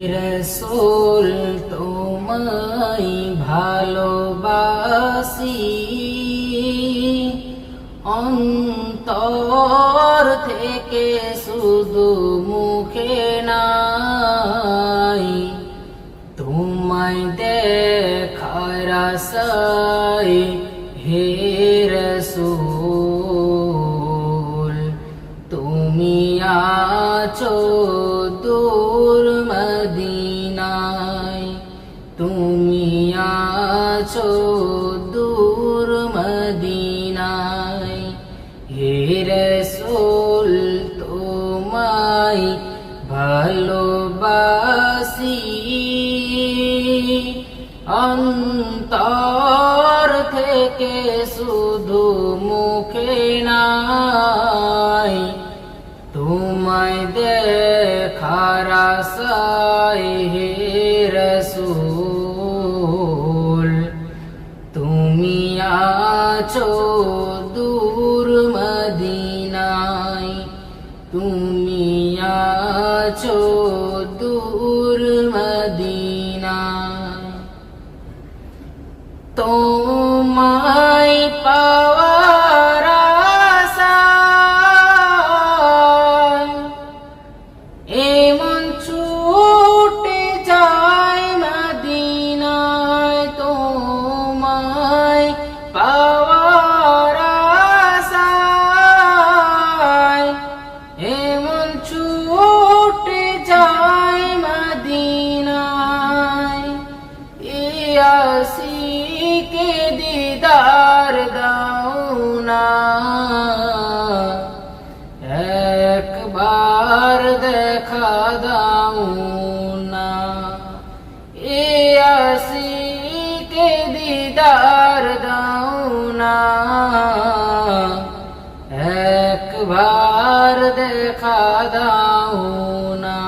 রসুল, তোমায় ভালোবাসি। অন্তর থেকে শুধু মুখে নাই, তোমায় দেখার আশায় হে রসুল, তুমি আছো আছো দূর মদিনায়, হে রসুল তোমায় ভালোবাসি। অন্তর থেকে শুধু মুখে নাই, তোমায় দেখার আশায় হে আছো দূর মদিনায়। তুমি আছো দূর মদিনায়। দেখা দাও না। ইয়াসিকে দিদার দাও না। একবার দেখা দাও না।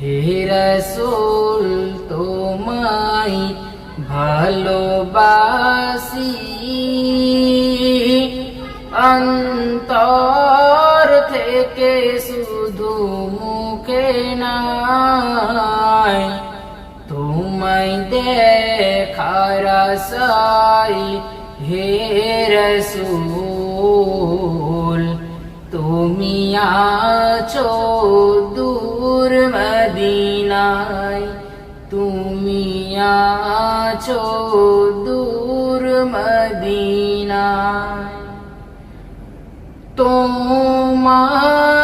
হে রসুল, তোমায় ভালোবাসি। অন্তর তোমায় দেখার আশায় হে রসুল তুমি আছো দূর মদিনায়। তুমি আছো দূর মদিনায়। তোমার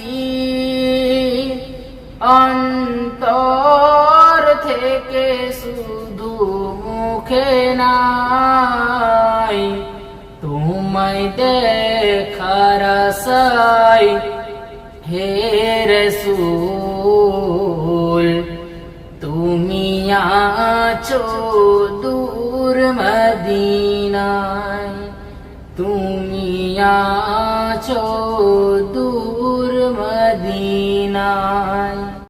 অন্তর থেকে শুধু মুখে নাই। তোমায় দেখার আশায় হে রসুল, তুমি আছো দূর মদিনায়। তুমি আছো দূর